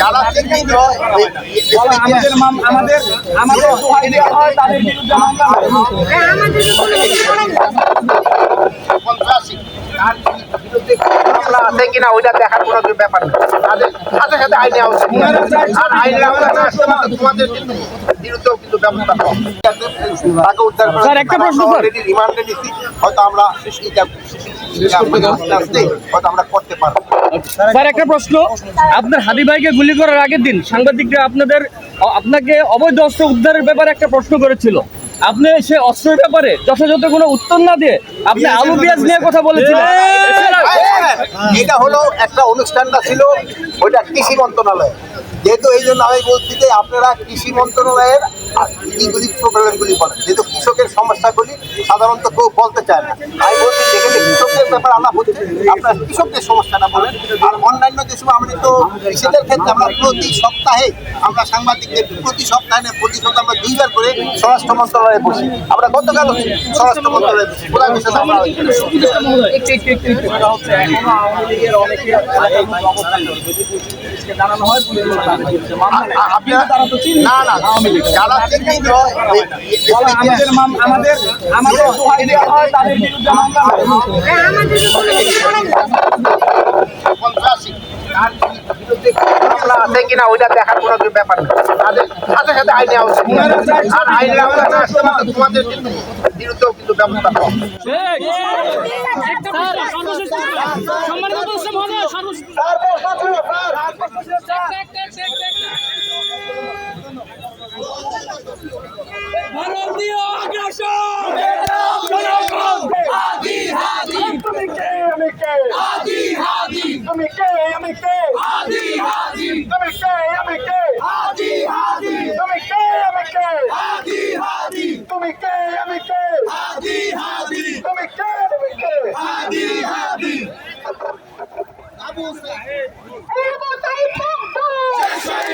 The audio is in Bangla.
যারা চিহ্নিত আমাদের আমাদের আমাদের দোহাই দেওয়া হয় তাদের বিরুদ্ধে মামলা। সন্ত্রাসী তার বিরুদ্ধে মামলা আছে কিনা ওইটা দেখার কোনো ব্যাপার না। তাদের সাথে সাথে আইনে আওতা আর আইনের আওতা না আসতে পারলে তোমাদের কিন্তু বিরুদ্ধেও কিন্তু ব্যবস্থা তাকে উদ্ধার করে একটা প্রশ্ন, স্যার। রিমান্ডে নিচ্ছি হয়তো আমরা হয়তো স্যার একটা প্রশ্ন। আপনার হাদি ভাইকে গুলি করার আগের দিন সাংবাদিকরা আপনাদের আপনাকে অবৈধ অস্ত্র উদ্ধারের ব্যাপারে একটা প্রশ্ন করেছিল। আপনি সে অস্ত্রের ব্যাপারে যথাযথ কোনো উত্তর না দিয়ে আপনি আলু পেঁয়াজ নিয়ে কথা বলেছিলেন। এটা হলো একটা অনুষ্ঠানটা ছিল ওইটা কৃষি মন্ত্রণালয়। যেহেতু এই জন্য আমি বলছি যে আপনারা কৃষি মন্ত্রণালয়ের প্রবলেমগুলি বলেন যেহেতু কৃষকের সমস্যাগুলি সাধারণত কেউ বলতে চায় না। আমি বলছি কৃষকের ব্যাপার আলাপ হচ্ছে আপনারা কৃষকদের সমস্যাটা বলেন। আর অন্যান্য যে সময় আমরা তো কৃষিদের ক্ষেত্রে আমরা প্রতি সপ্তাহে আমরা সাংবাদিকদের প্রতি সপ্তাহে না, প্রতি সপ্তাহে আমরা দুইবার করে স্বরাষ্ট্র মন্ত্রণালয়ে বসি। আমরা গতকাল স্বরাষ্ট্র মন্ত্রণালয়ে বসি। আমরা আমাদের আমাদের আছে কিনা ওইটা দেখার কোনো ব্যাপার না তাদের সাথে সাথে আইনে আওতা আর আইনের আওতা কে হাজি হাজি আমি কে আমি কে হাজি হাজি আমি কে আমি কে হাজি হাজি তুমি কে আমি কে হাজি হাজি তুমি কে আমি কে হাজি হাজি আবু সাহেব আবু সাহেব